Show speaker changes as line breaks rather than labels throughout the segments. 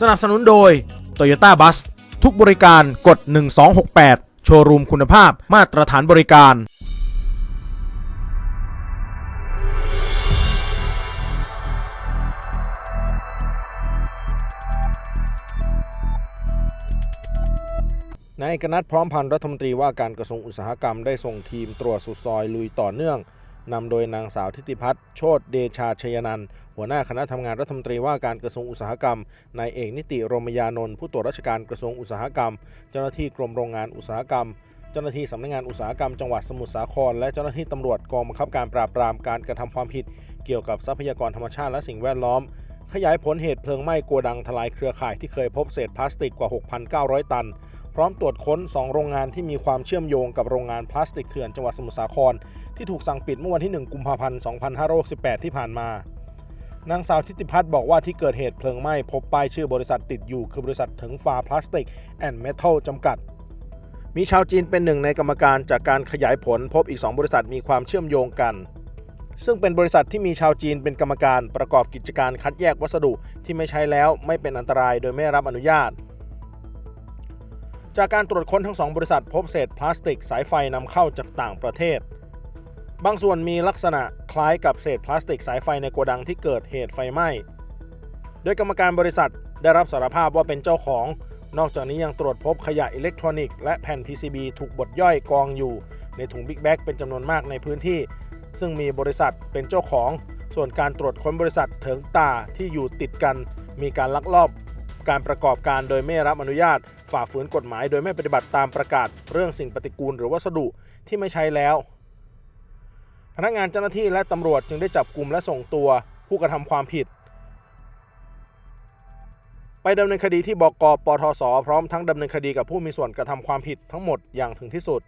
สนับสนุนโดย Toyota Bus ทุกบริการกด 1268 โชว์รูมคุณภาพมาตรฐานบริการ นายกนัทพร้อมพันธ์รัฐมนตรีว่าการกระทรวงอุตสาหกรรมได้ส่งทีมตรวจสุดซอยลุยต่อเนื่อง นำโดยนางสาวทิติพัฒน์โชตเดชาชยนันท์หัวหน้าคณะทำงานรัฐมนตรีว่าการกระทรวงอุตสาหกรรม นายเอกนิติรมยานนท์ผู้ตรวจราชการกระทรวงอุตสาหกรรม เจ้าหน้าที่กรมโรงงานอุตสาหกรรม เจ้าหน้าที่สำนักงานอุตสาหกรรมจังหวัดสมุทรสาคร และเจ้าหน้าที่ตำรวจกองบังคับการปราบปรามการกระทำความผิด เกี่ยวกับทรัพยากรธรรมชาติและสิ่งแวดล้อม ขยายผลเหตุเพลิงไหม้โกดังทลายเครือข่ายที่เคยพบเศษพลาสติกกว่า 6,900 ตัน พร้อมตรวจค้น 2 โรงงานที่มีความเชื่อมโยงกับโรงงานพลาสติกเถื่อนจังหวัดสมุทรสาคร ที่ถูกสั่งปิดเมื่อวันที่ 1 กุมภาพันธ์ 2568 ที่ผ่านมานางสาวทิติพัฒน์บอกว่าที่เกิดเหตุเพลิงไหม้พบป้ายชื่อบริษัทติดอยู่ คือบริษัทถึงฟ้าพลาสติกแอนด์เมทัลจำกัด มีชาวจีนเป็นหนึ่งในกรรมการจากการขยายผลพบอีก 2 บริษัทมีความเชื่อมโยงกัน ซึ่งเป็นบริษัทที่มีชาวจีนเป็นกรรมการประกอบกิจการคัดแยกวัสดุที่ไม่ใช้แล้วไม่เป็นอันตรายโดยไม่รับอนุญาต จากการตรวจค้นทั้งสองบริษัทพบเศษพลาสติกสายไฟนำเข้าจากต่างประเทศ บางส่วนมีลักษณะคล้ายกับเศษพลาสติกสายไฟในโกดังที่เกิดเหตุไฟไหม้ โดยกรรมการบริษัทได้รับสารภาพว่าเป็นเจ้าของ นอกจากนี้ยังตรวจพบขยะอิเล็กทรอนิกส์และแผ่น PCB ถูกบดย่อยกองอยู่ในถุงบิ๊กแบ็กเป็นจำนวนมากในพื้นที่ ซึ่งมีบริษัทเป็นเจ้าของ ส่วนการตรวจค้นบริษัทเถิงตาที่อยู่ติดกัน มีการลักลอบ การประกอบการโดยไม่รับอนุญาต ฝ่าฝืนกฎหมายโดยไม่ปฏิบัติตามประกาศ เรื่องสิ่งปฏิกูลหรือวัสดุที่ไม่ใช้แล้ว พนักงานเจ้าหน้าที่และตำรวจจึงได้จับกลุ่มและส่งตัวผู้กระทำความผิด ไปดำเนินคดีที่บกปทศพร้อมทั้งดำเนินคดีกับผู้มีส่วนกระทำความผิดทั้งหมดอย่างถึงที่สุด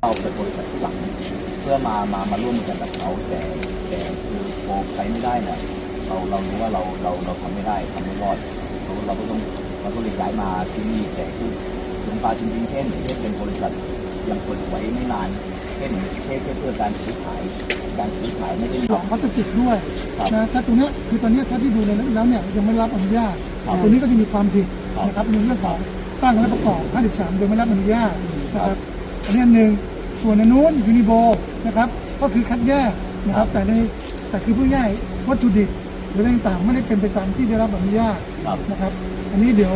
เราเป็นบริษัทที่หลัง เพื่อมามามาร่วมกันกับเขาแต่แต่คือโปรใช้ไม่ได้เนี่ยเราเรารู้ว่าเราเราเราทำไม่ได้ทำไม่รอดเราเราก็ต้องเราก็เลยย้ายมาที่นี่แต่คือหลวงตาจริงๆเช่นเช่นเป็นบริษัทยังเปิดไว้ไม่นานเช่นแค่แค่เพื่อการซื้อขายการซื้อขายไม่ได้
ของพลาสติกด้วย
ครับ
นะถ้าตัวเนี้ยคือตอนเนี้ยถ้าที่ดูในนั้นแล้วเนี่ยยังไม่รับอนุญาต
ครับ
ตัวนี้ก็จะมีความผิด
ครับ
นะครับในเรื่องของตั้งและประกอบ53โดยไม่รับอนุญาตนะครับอันนี้อันหนึ่ง ส่วนอันนู้นยูนิโบนะครับก็คือคัดแยกนะครับแต่ในแต่คือผู้ใหญ่วัตถุดิบหรืออะไรต่างๆไม่ได้เป็นไปตามที่ได้รับอนุญาต
ครับ
นะครับ อันนี้เดี๋ยว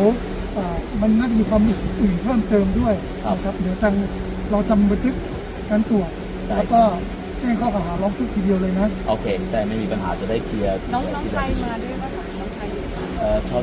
อ่ามันน่าจะมีความอื่นเพิ่มเติมด้วย
ครับ
นะครับเดี๋ยวทางเราจำบันทึกการตรวจ
ได้
แล้วก็แจ้งข้อกล่าวหาร้องทุกข์ทีเดียวเลยนะ
โอเค แต่ไม่มีปัญหาจะได้เคลียร์
น้องน้องชายมาด้วยป่ะคะน้องชายอยู่
เอ่อชอบ